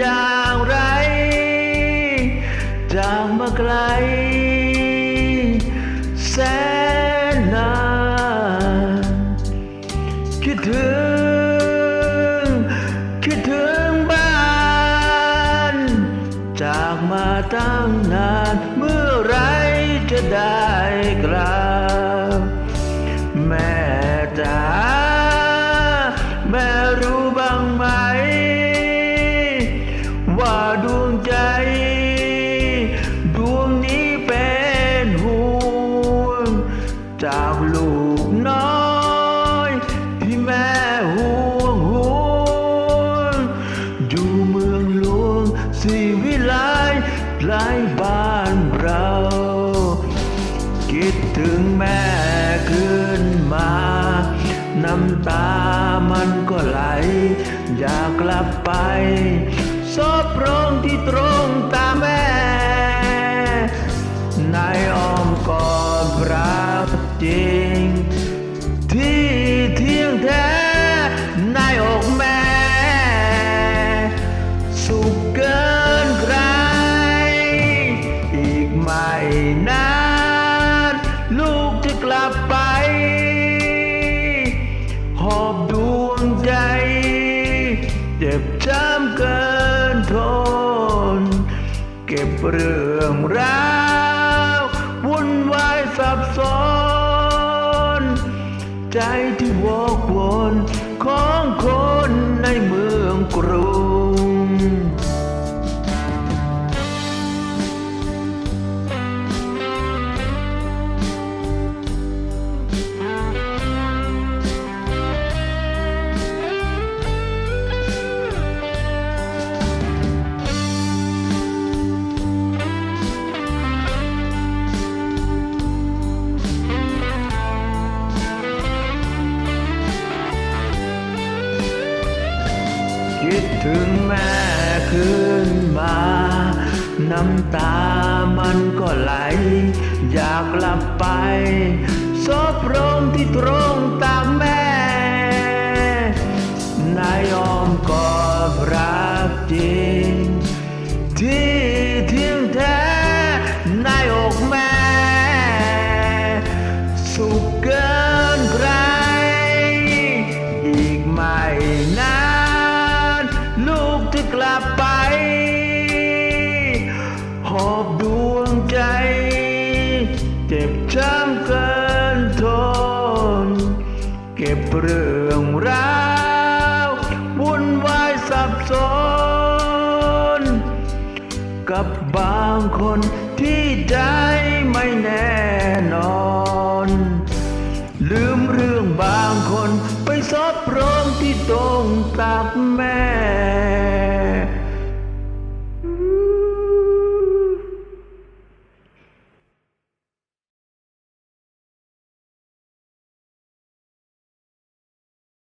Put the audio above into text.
อย่างไร จากมาไกล แสนนานคิดถึง คิดถึงบ้าน จากมาตั้งนาน กลูกน้อยที่แม่ห่วงห่วงอยู่เมืองหลวงสีวิไลไกลบ้านเรา คิดถึงแม่ขึ้นมา น้ำตามันก็ไหล อยากกลับไปซบโรงที่ตรง ก็บเรื่องราววุ่นวายสับสน ใจที่วอกวนของคนในเมืองกรุง ดถึงแม่ขึ้นมา น้ำตามันก็ไหล อยากกลับไปซบโรงที่ตรงตามแม่ หอบดวงใจ เจ็บช้ำเกินทน เก็บเรื่องราววุ่นวายสับสน กับบางคนที่ใจไม่แน่นอน ลืมเรื่องบางคนไปซบโรงที่ตรงตักแม่